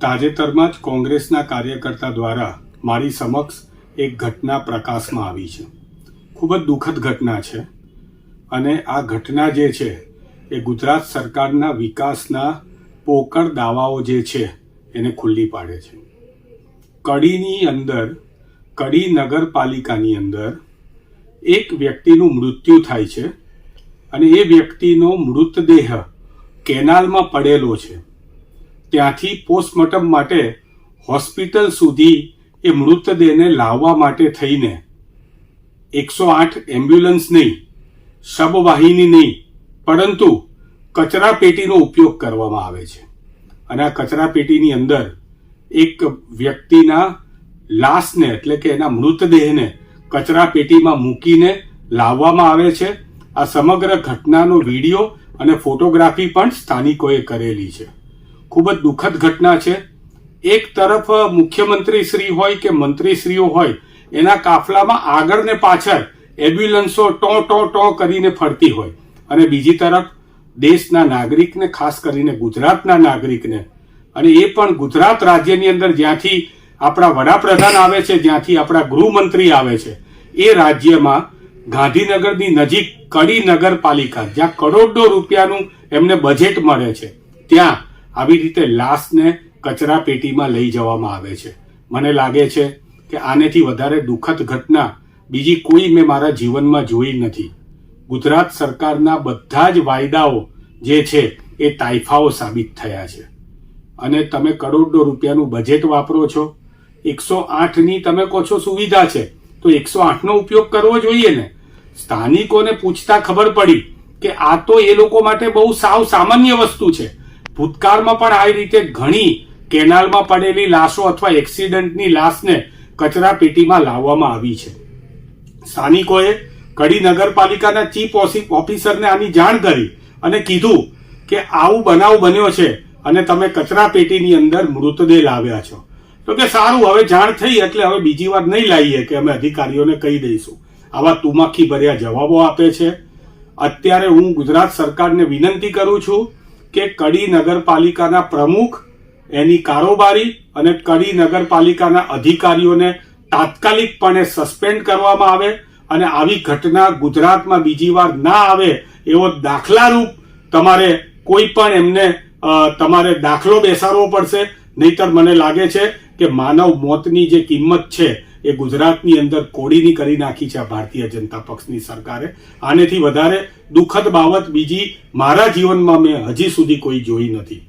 તાજેતરમાં જ કોંગ્રેસના કાર્યકર્તા દ્વારા મારી સમક્ષ એક ઘટના પ્રકાશમાં આવી છે. ખૂબ જ દુઃખદ ઘટના છે અને આ ઘટના જે છે એ ગુજરાત સરકારના વિકાસના પોકળ દાવાઓ જે છે એને ખુલ્લી પાડે છે. કડીની અંદર, કડી નગરપાલિકાની અંદર એક વ્યક્તિનું મૃત્યુ થાય છે અને એ વ્યક્તિનો મૃતદેહ કેનાલમાં પડેલો છે. ત્યાંથી પોસ્ટમોર્ટમ માટે હોસ્પિટલ સુધી એ મૃતદેહને લાવવા માટે થઈને એકસો આઠ એમ્બ્યુલન્સ નહીં, શબવાહિની નહીં, પરંતુ કચરા પેટીનો ઉપયોગ કરવામાં આવે છે. અને આ કચરા પેટીની અંદર એક વ્યક્તિના લાશને, એટલે કે એના મૃતદેહને કચરા પેટીમાં મૂકીને લાવવામાં આવે છે. આ સમગ્ર ઘટનાનો વીડિયો અને ફોટોગ્રાફી પણ સ્થાનિકોએ કરેલી છે. ખૂબ જ દુઃખદ ઘટના છે. એક તરફ મુખ્યમંત્રી શ્રી હોય કે મંત્રીશ્રીઓ હોય, એના કાફલામાં આગળ ને પાછળ એમ્બ્યુલન્સો ટો ટો ટો કરીને ફરતી હોય. અને બીજી તરફ, દેશના નાગરિકને, ખાસ કરીને ગુજરાતના નાગરિકને, અને એ પણ ગુજરાત રાજ્યની અંદર જ્યાંથી આપણા વડાપ્રધાન આવે છે, જ્યાંથી આપણા ગૃહમંત્રી આવે છે, એ રાજ્યમાં ગાંધીનગરની નજીક કડી નગરપાલિકા, જ્યાં કરોડો રૂપિયાનું એમને બજેટ મળે છે, ત્યાં આવી રીતે લાશને કચરા પેટીમાં લઈ જવામાં આવે છે. મને લાગે છે કે આનેથી વધારે દુઃખદ ઘટના બીજી કોઈ મેં મારા જીવનમાં જોઈ નથી. ગુજરાત સરકારના બધા જ વાયદાઓ જે છે એ તાઇફાઓ સાબિત થયા છે. અને તમે કરોડો રૂપિયાનું બજેટ વાપરો છો. એકસો આઠની તમે કહો છો સુવિધા છે. તો એકસો આઠનો ઉપયોગ કરવો જોઈએ ને? સ્થાનિકોને પૂછતા ખબર પડી કે આ તો એ લોકો માટે બહુ સાવ સામાન્ય વસ્તુ છે. ભૂતકાળમાં પણ આ રીતે ઘણી કેનાલમાં પડેલી લાશો અથવા એક્સિડન્ટની લાશને કચરા પેટીમાં લાવવામાં આવી છે. સ્થાનિકોએ કડી નગરપાલિકાના ચીફ ઓફિસરને આની જાણ કરી અને કીધું કે આવું બનાવ બન્યો છે અને તમે કચરા પેટીની અંદર મૃતદેહ લાવ્યા છો. તો કે સારું, હવે જાણ થઈ એટલે હવે બીજી વાર નહીં લાવીએ કે અમે અધિકારીઓને કહી દઈશું. આવા તુમાખી ભર્યા જવાબો આપે છે. અત્યારે હું ગુજરાત સરકારને વિનંતી કરું છું કે કડી નગરપાલિકાના પ્રમુખ એની કારોબારી અને કડી નગરપાલિકાના અધિકારીઓને તાત્કાલિકપણે સસ્પેન્ડ કરવામાં આવે અને આવી ઘટના ગુજરાતમાં બીજી વાર ના આવે એવો દાખલારૂપ તમારે કોઈ પણ એમને તમારે દાખલો બેસાડવો પડશે. નહીતર મને લાગે છે કે માનવ મોતની જે કિંમત છે એ ગુજરાતની અંદર કોડીની કરી નાખી છે આ ભારતીય જનતા પક્ષની સરકારે. આનેથી વધારે દુઃખદ બાબત બીજી મારા જીવનમાં મેં હજી સુધી કોઈ જોઈ નથી.